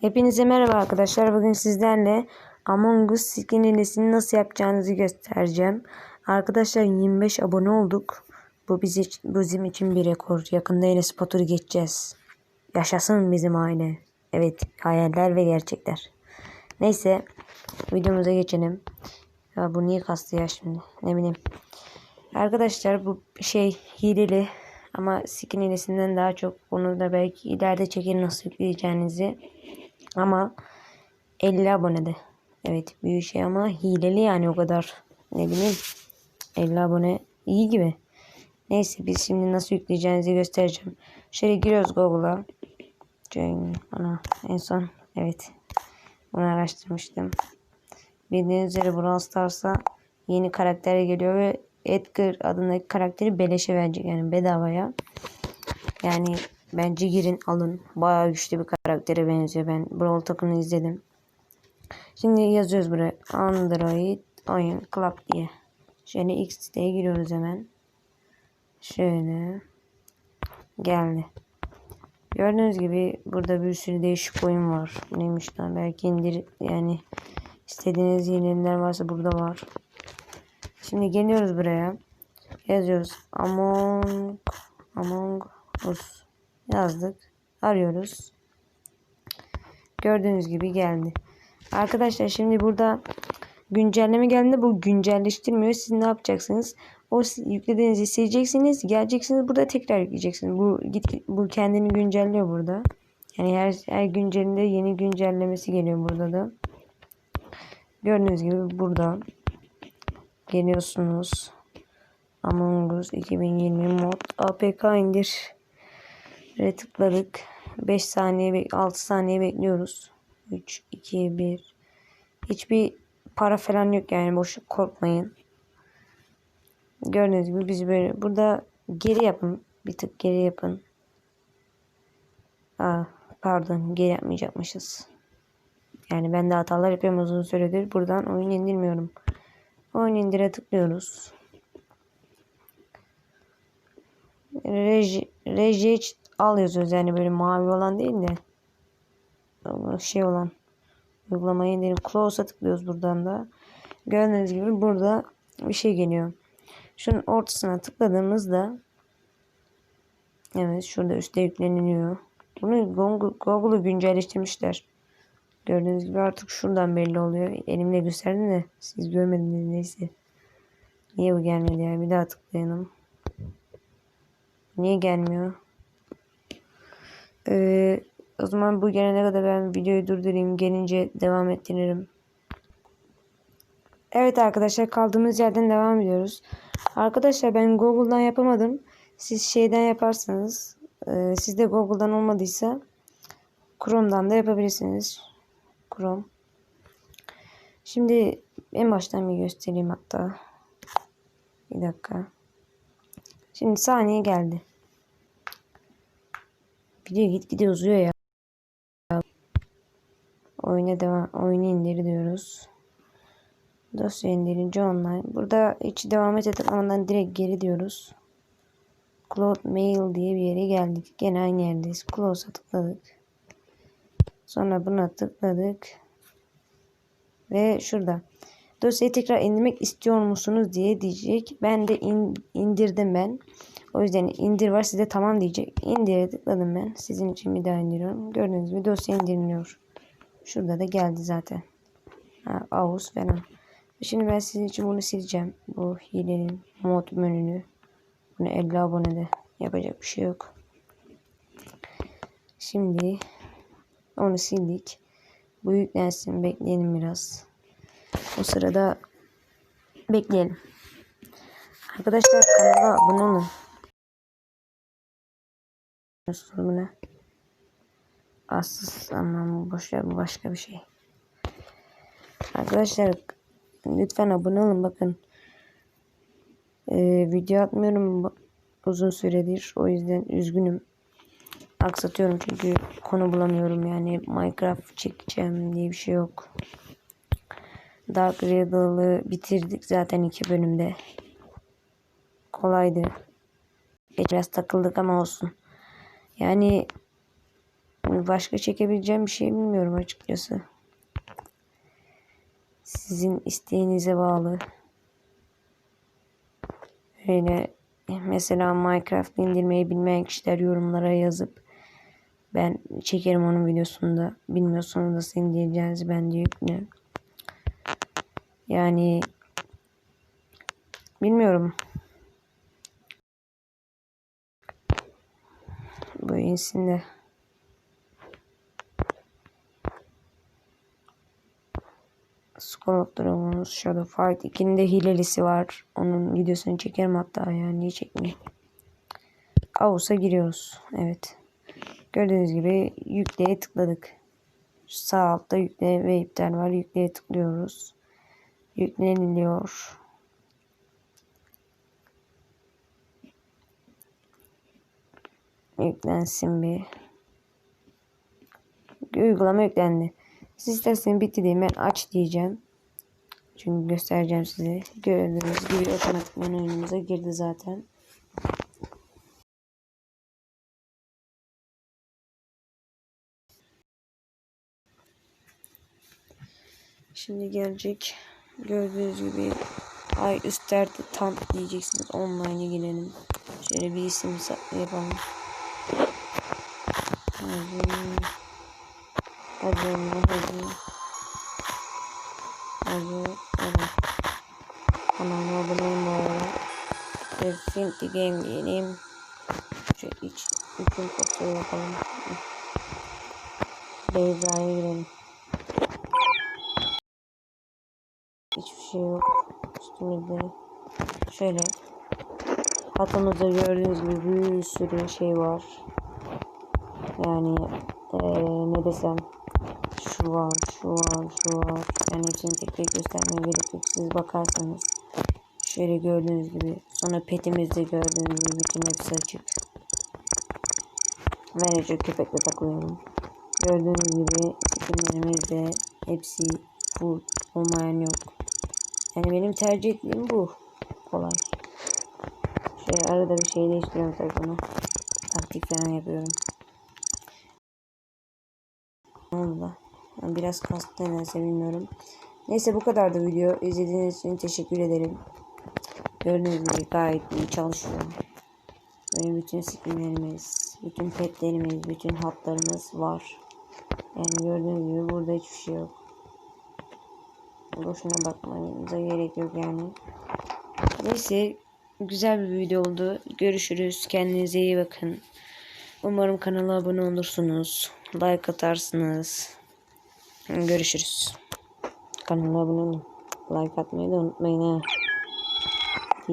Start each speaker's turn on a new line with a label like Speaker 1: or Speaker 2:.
Speaker 1: Hepinize merhaba arkadaşlar. Bugün sizlerle Among Us skin hilesini nasıl yapacağınızı göstereceğim. Arkadaşlar 25 abone olduk. Bu bizi, bizim için bir rekor. Yakında yine Spotter'ı geçeceğiz. Yaşasın bizim aile. Evet hayaller ve gerçekler. Neyse videomuza geçelim. Ya bu niye kastı ya şimdi ne bileyim. Arkadaşlar bu şey hileli ama skin hilesinden daha çok bunu da belki ileride çekerim nasıl yükleyeceğinizi. Ama 50 abonede. Evet büyük şey ama hileli yani o kadar. Ne bileyim 50 abone iyi gibi. Neyse biz şimdi nasıl yükleyeceğinizi göstereceğim. Şöyle giriyoruz Google'a. Ana en son evet bunu araştırmıştım. Bildiğiniz üzere Brawl Stars'a yeni karakter geliyor ve Edgar adındaki karakteri beleşe verecek yani bedavaya. Yani bence girin alın. Bayağı güçlü bir karaktere benziyor. Ben Brawl takımını izledim. Şimdi yazıyoruz buraya. Android oyun club diye. Şöyle X siteye giriyoruz hemen. Şöyle. Geldi. Gördüğünüz gibi burada bir sürü değişik oyun var. Neymiş lan belki indir yani istediğiniz yeniler varsa burada var. Şimdi geliyoruz buraya. Yazıyoruz. Among Among Us yazdık. Arıyoruz. Gördüğünüz gibi geldi. Arkadaşlar şimdi burada güncelleme geldi. Bu güncelleştirmiyor. Siz ne yapacaksınız? O yüklediğinizi sileceksiniz. Geleceksiniz burada tekrar yükleyeceksiniz. Bu git bu kendini güncelliyor burada. Yani her her güncelinde yeni güncellemesi geliyor burada da. Gördüğünüz gibi burada geliyorsunuz. Among Us 2020 mod APK indir. Ve tıkladık. 5 saniye 6 saniye bekliyoruz. 3 2 1 Hiçbir para falan yok yani boş korkmayın. Gördüğünüz gibi biz böyle burada geri yapın. Bir tık geri yapın. Aa, pardon geri yapmayacakmışız. Yani ben de hatalar yapıyorum uzun süredir. Buradan oyun indirmiyorum. Oyun indire tıklıyoruz. Reji, reji al yazıyoruz yani böyle mavi olan değil de şey olan uygulamayı indirim close'a tıklıyoruz buradan da. Gördüğünüz gibi burada bir şey geliyor. Şunun ortasına tıkladığımızda evet şurada üstte yükleniyor. Bunu Google'u güncelleştirmişler. Gördüğünüz gibi artık şuradan belli oluyor. Elimle gösterdim de siz görmediniz neyse. Niye bu gelmedi ya? Bir daha tıklayalım. Niye gelmiyor? Ee, o zaman bu gelene kadar ben videoyu durdurayım. Gelince devam ettiririm. Evet arkadaşlar kaldığımız yerden devam ediyoruz. Arkadaşlar ben Google'dan yapamadım. Siz şeyden yaparsanız e, sizde Google'dan olmadıysa Chrome'dan da yapabilirsiniz. Chrome. Şimdi en baştan bir göstereyim hatta. Bir dakika. Şimdi saniye geldi. Video git gide uzuyor ya. Oyuna devam, oyunu indir diyoruz. Dosya indirince online. Burada hiç devam et tıklamadan direkt geri diyoruz. Cloud Mail diye bir yere geldik. Gene aynı yerdeyiz. Close'a tıkladık. Sonra buna tıkladık. Ve şurada. Dosyayı tekrar indirmek istiyor musunuz diye diyecek. Ben de in, indirdim ben. O yüzden indir var size tamam diyecek. İndire tıkladım ben. Sizin için bir daha indiriyorum. Gördüğünüz gibi dosya indiriliyor. Şurada da geldi zaten. Ha, Avuz falan. Şimdi ben sizin için bunu sileceğim. Bu hilenin mod menünü. Bunu 50 abonede yapacak bir şey yok. Şimdi onu sildik. Bu yüklensin. Bekleyelim biraz. O sırada bekleyelim. Arkadaşlar kanala abone olun. Bu ne? Asıl ama boş ver bu başka bir şey. Arkadaşlar lütfen abone olun bakın. Ee, video atmıyorum uzun süredir. O yüzden üzgünüm. Aksatıyorum çünkü konu bulamıyorum yani Minecraft çekeceğim diye bir şey yok. Dark Riddle'ı bitirdik zaten iki bölümde. Kolaydı. Biraz takıldık ama olsun. Yani Başka çekebileceğim bir şey bilmiyorum açıkçası. Sizin isteğinize bağlı. Öyle mesela Minecraft indirmeyi bilmeyen kişiler yorumlara yazıp ben çekerim onun videosunda. Bilmiyorsanız nasıl indireceğinizi ben de yükle. Yani bilmiyorum. Bu insin de. Skull of Dragons, Shadow Fight 2'nin de hilelisi var. Onun videosunu çekerim hatta ya. Niye çekmeyeyim? Avus'a giriyoruz. Evet. Gördüğünüz gibi yükleye tıkladık. Sağ altta yükle ve iptal var. Yükleye tıklıyoruz. Yükleniliyor. Yüklensin bir. Uygulama yüklendi. Siz isterseniz bitti diyeyim. Ben aç diyeceğim. Çünkü göstereceğim size. Gördüğünüz gibi otomatikman oyunumuza girdi zaten. Şimdi gelecek. Gördüğünüz gibi ay üstlerde tam diyeceksiniz. Online'a girelim. Şöyle bir isim yapalım. Hadi. Hadi hadi. Hadi. Hadi. Kanalıma abone arada. Ve Finty Game diyelim. Şöyle iç. Bütün kopyayı yapalım. Beyza'ya girelim. Hiçbir şey yok. Üstümüzde. Şöyle. Hatamızda gördüğünüz gibi bir sürü şey var. Yani ee, ne desem şu var, şu var, şu var. Yani hepsini tek tek göstermeye gerek yok. Siz bakarsanız. Şöyle gördüğünüz gibi. Sonra petimizde gördüğünüz gibi bütün hepsi açık. Ben de çok köpekle takılıyorum. Gördüğünüz gibi isimlerimiz de hepsi full olmayan yok. Yani benim tercih ettiğim bu. Kolay. Şey arada bir şey değiştiriyorum tabii bunu. Taktik falan yapıyorum. Ne oldu Yani biraz kastı nedense bilmiyorum. Neyse bu kadar da video. İzlediğiniz için teşekkür ederim. Gördüğünüz gibi gayet iyi çalışıyor. Böyle bütün skinlerimiz, bütün petlerimiz, bütün hatlarımız var. Yani gördüğünüz gibi burada hiçbir şey yok. Boşuna bakmanıza gerek yok yani. Neyse güzel bir video oldu. Görüşürüz. Kendinize iyi bakın. Umarım kanala abone olursunuz. Like atarsınız. Görüşürüz. Kanala abone olun. Like atmayı da unutmayın ha.